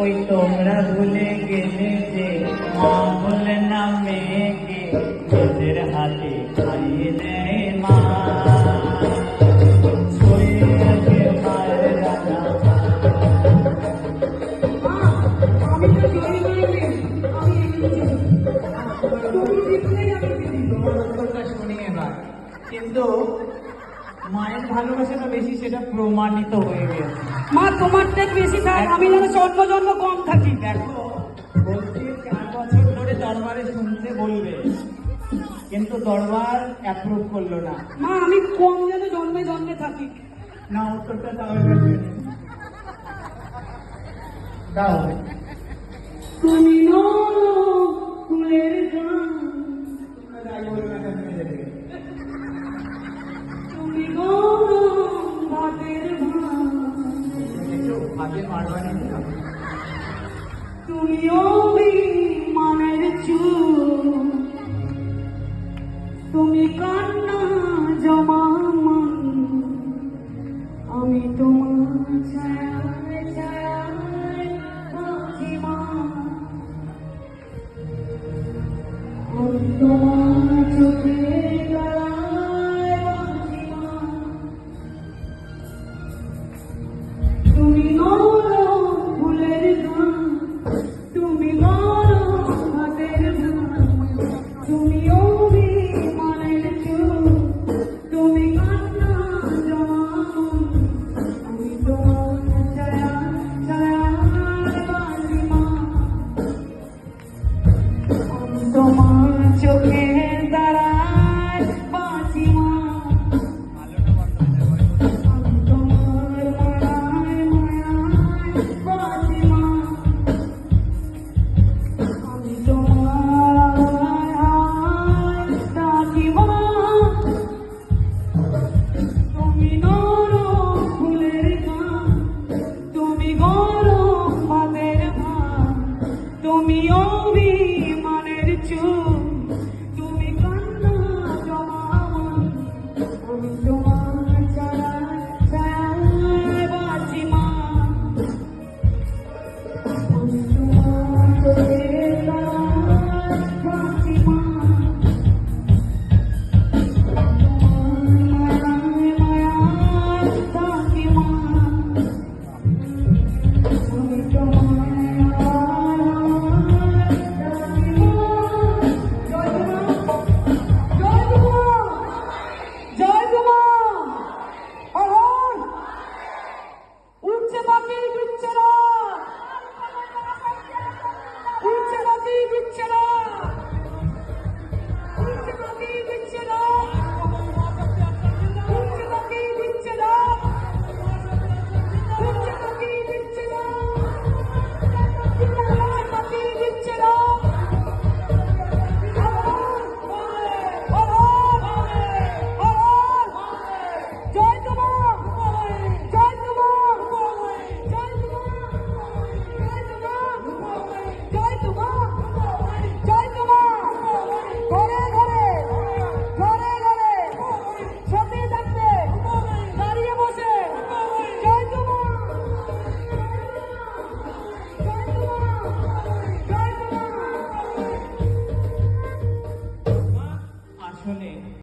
ওই তোমরা ভুলে গেলে যে মা বলে না মেয়েকে নিজের হাতে খাইয়ে দেয় মা। কিন্তু মায়ের ভালোবাসাটা বেশি সেটা প্রমাণিত হয়ে গেছে। মা তোমার থেকে বেশি থাক আমি যেন জন্ম জন্ম কম থাকি। দেখো বলছি চার বছর ধরে দরবারে শুনতে বলবে কিন্তু দরবার অ্যাপ্রুভ করল না। মা আমি কম যেন জন্মে জন্মে থাকি। না উত্তরটা এবার দাও। তুমি হাতে মারবানি না। তুমি কান্না জমা মন আমি তোমার বাঁচি মা। আমি তোমার চোখের তুমি অভিমানের চুল তুমি তুমি মনের চোখ